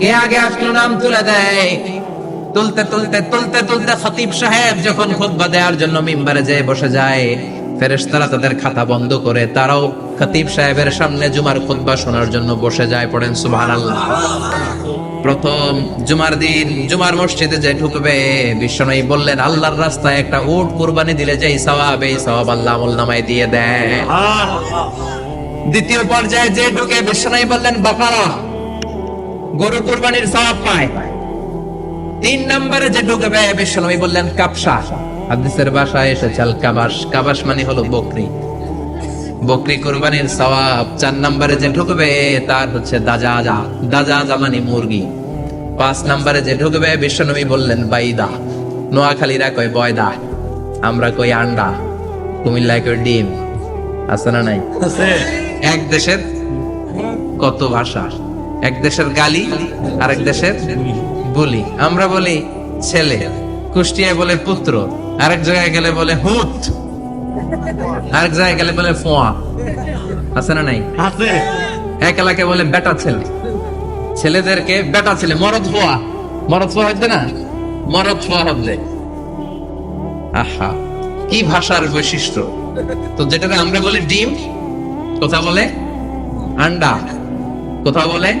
কে আগে আসলো নাম তুলে দেয়। তুলতে তুলতে তুলতে তুলতে খতিব সাহেব যখন খুতবা দেওয়ার জন্য মিম্বারে যেয়ে বসে যায় ফেরেশতারা তাদের খাতা বন্ধ করে তারাও খতিব সাহেবের সামনে জুমার খুতবা শোনার জন্য বসে যায় পড়েন সুবহানাল্লাহ। প্রথম জুমার দিন জুমার মসজিদে যে ঢুকবে বিশ্বনবী বললেন আল্লাহর রাস্তায় একটা উট কুরবানি দিলে সওয়াব এই সওয়াব আল্লাহ নামায় দিয়ে দেয়। দ্বিতীয় পর্যায়ে যে ঢুকে বিশ্বনবী বললেন বাকারা গরু কুরবানির সওয়াব পায়। তিন নম্বরে যে ঢুকবে বিশ্বনবী বললেন কাপসা হাদিসের ভাষায় এসেছে আল কাবাস কাবাস মানে হলো বকরি। বকরি কুরবানির সওয়াব চার নম্বরে যে ঢুকবে তার হচ্ছে দাজাজা। দাজাজা মানে মুরগি। পাঁচ নম্বরে যে ঢুকবে বিশ্বনবী বললেন বাইদা। নোয়াখালীরা কয় বয়দা। আমরা কই আন্ডা। কুমিল্লায় কই ডিম। আছে না নাই? এক দেশের কত ভাষা? এক দেশের গালি আর এক দেশের বলি। আমরা বলি ছেলে কুষ্টিয়ায় বলে পুত্র আরেক জায়গায় গেলে বলে হুত আরেক জায়গায় গেলে বলে ফোয়া। আছে না নাই? আছে। এক এলাকায় বলে বেটা ছেলে। ছেলেদেরকে বেটা ছেলে মরদ ফোয়া। মরদ ফোয়া হচ্ছে না? মরদ ফোয়া হবে আহা কি ভাষার বৈশিষ্ট্য? তো যেটাকে আমরা বলি ডিম কথা বলে আন্ডা কোথা বলে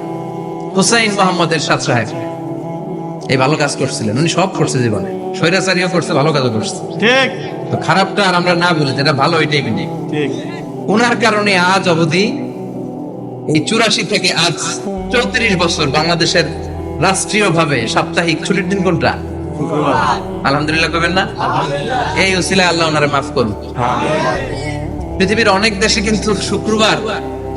হুসাইন মোহাম্মদের সাত সাহেব। এই ভালো কাজ করছিলেন। উনি সব করছে জীবনে। স্বৈরাচারীও করছে ভালো কাজও করছে। ঠিক। তো খারাপটা আর আমরা না বলি যেটা ভালো ওইটাই বিনি ঠিক। ওনার কারণে আজ অবধি এই চুরাশি থেকে আজ চৌত্রিশ বছর বাংলাদেশের রাষ্ট্রীয় ভাবে সাপ্তাহিক ছুটির দিন কোনটা? আলহামদুলিল্লাহ করবেন না? এই উসিলায় আল্লাহ ওনারে মাফ করুন পৃথিবীর অনেক দেশে কিন্তু শুক্রবার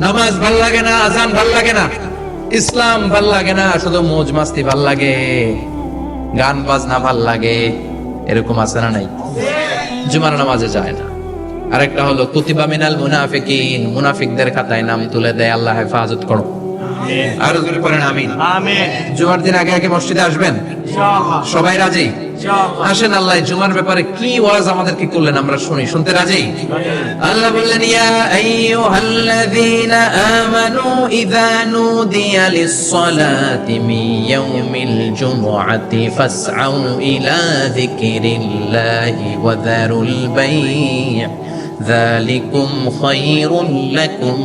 নামাজ ভালো লাগে না আজান ভালো লাগে না? ইসলাম ভালো লাগে না শুধু মৌজ মাস্তি ভালো লাগে। গান বাজনা ভালো লাগে এরকম আছে না নাই? জুমার নামাজে যায় না। আরেকটা হলো কুতিবা মিনাল মুনাফিকিন মুনাফিকদের খাতায় নাম তুলে দেয় আল্লাহ হেফাজত করো। আরও জোরে পড়েন আমিন। আমিন। জুমার দিন আগে আগে মসজিদে আসবেন? ইনশাআল্লাহ। সবাই রাজি? আসেন আল্লাহ জুমার ব্যাপারে কি ওয়াজ আমাদেরকে করলেন আমরা শুনি শুনতে রাজি আল্লাহ বললেন ইয়া আইয়ুহাল্লাযীনা আমানু ইযা নুদিয়া লিস-সালাতি মিন ইয়াউমিল জুমআতি ফাসআউ ইলা যিকরিল্লাহি ওয়া যারুল বাই' ذلكم خير لكم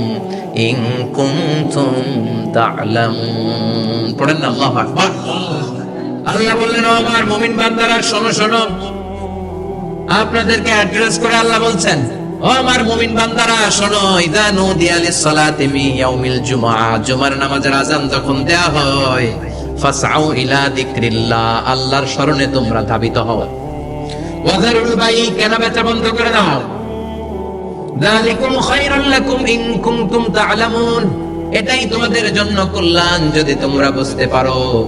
إن كنتم تعلمون পড়েন না আল্লাহু আকবার আল্লাহ বললেন আমার মুমিন বান্দারা, শোনো শোনো। আপনাদেরকে অ্যাড্রেস করে আল্লাহ বলছেন বন্ধ করে দাও। এটাই তোমাদের জন্য কল্যাণ যদি তোমরা বুঝতে পারো।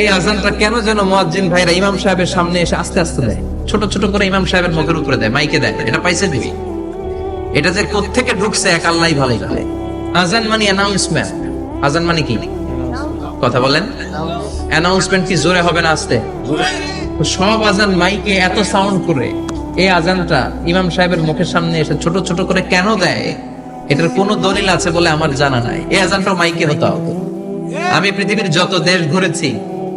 এই আজানটা কেন যেন মুয়াজ্জিন ভাইরা ইমাম সাহেবের সামনে এসে আস্তে আস্তে দেয়? ছোট ছোট করে ইমাম সাহেবের মুখের উপরে দেয়, মাইকে দেয়। এটা পাইছে দিবি এটা যে কোত্থেকে ঢুকছে এক আল্লাহ ভালো জানে। আজান মানে অ্যানাউন্সমেন্ট আজান মানে কি? কথা বলেন। অ্যানাউন্সমেন্ট কি জোরে হবে না আস্তে? সব আজান মাইকে এত সাউন্ড করে, এই আজানটা ইমাম সাহেবের মুখের সামনে এসে ছোট ছোট করে কেন দেয়? এটার কোনো দলিল আছে বলে আমার জানা নাই। এই আজানটা মাইকে হতে হতো আমি পৃথিবীর যত দেশ ঘুরেছি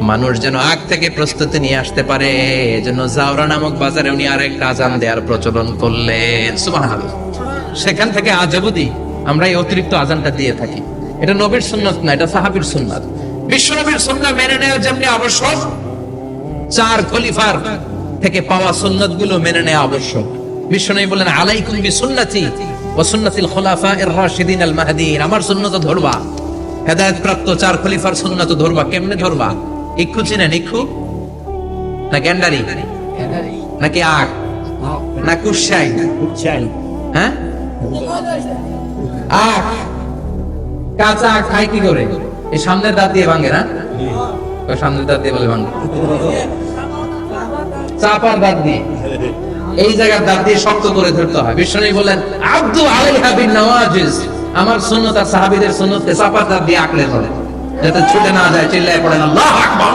মানুষ যেন আগ থেকে প্রস্তুতি নিয়ে আসতে পারে, এজন্য জাওরা নামক বাজারে উনি আরেকটা আজান দেওয়ার প্রচলন করলেন। সুবহানাল্লাহ। সেখান থেকে আজ অবধি আমরা এই অতিরিক্ত আজানটা দিয়ে থাকি। এটা নবীর সুন্নত না, এটা সাহাবীর সুন্নাত। মেনে নেওয়া যেমনি আবশ্যক, চার খলিফার থেকে পাওয়া সুন্নতগুলো মেনে নেওয়া আবশ্যক। বিশ্বনবী বলেন আলাইকুম বি সুন্নতি রাশিদিন আল মাহদিন। আমার সুন্নত ধরবা হেদায়েত প্রাপ্ত চার খলিফার সুন্নত ধরবা, কেমনে ধরবা? ইক্ষু চিনেন ইক্ষু না নাকি আখ না হ্যাঁ? আখ কাঁচা আখ কি করে? এই সামনের দাঁত দিয়ে ভাঙে না? সামনের দাঁত দিয়ে বলে ভাঙে। চাপার দাঁত দিয়ে। এই জায়গার দাঁত দিয়ে শক্ত করে ধরতে হয়। বিষ্ণু বলেন আব্দু আলাইহা বিন নওয়াজিজ। আমার সুন্নত আর সাহাবীদের সুন্নতকে চাপার দাঁত দিয়ে আঁকড়ে ধরে। যাতে ছুটে না যায় চিল্লায় আল্লাহ আকবার।